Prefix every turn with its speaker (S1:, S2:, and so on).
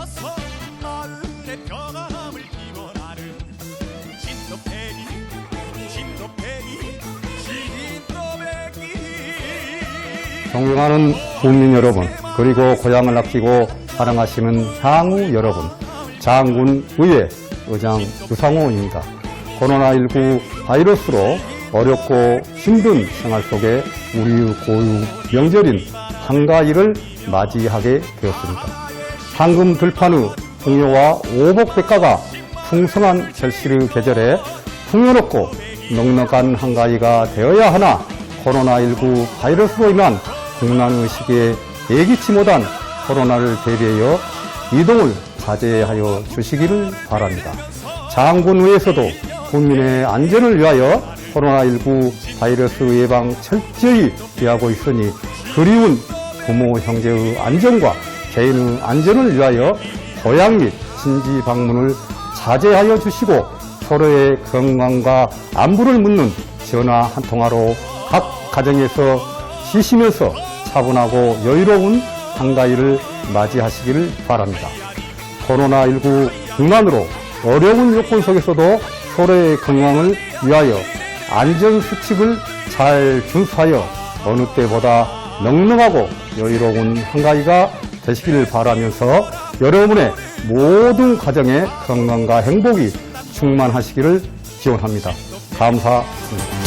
S1: 서서 마을의 평화함을 기원하는 진돗배기 진돗배기 진돗배기 존경하는 국민 여러분 그리고 고향을 아끼고 사랑하시는 향후 여러분 장군의회 의장 유상호입니다 코로나19 바이러스로 어렵고 힘든 생활 속에 우리 고유 명절인 한가위를 맞이하게 되었습니다. 황금 들판의 풍요와 오복백과가 풍성한 절시의 계절에 풍요롭고 넉넉한 한가위가 되어야 하나 코로나19 바이러스로 인한 국난의 시기에 예기치 못한 코로나를 대비하여 이동을 자제하여 주시기를 바랍니다. 장군의에서도 국민의 안전을 위하여 코로나19 바이러스 예방 철저히 기하고 있으니 그리운 부모 형제의 안전과 개인의 안전을 위하여 고향 및 친지 방문을 자제하여 주시고 서로의 건강과 안부를 묻는 전화 한 통화로 각 가정에서 쉬시면서 차분하고 여유로운 한가위를 맞이하시기를 바랍니다. 코로나19 국난으로 어려운 요건 속에서도 서로의 건강을 위하여 안전수칙을 잘 준수하여 어느 때보다 넉넉하고 여유로운 한가위가 되시기를 바라면서 여러분의 모든 가정의 건강과 행복이 충만하시기를 기원합니다. 감사합니다.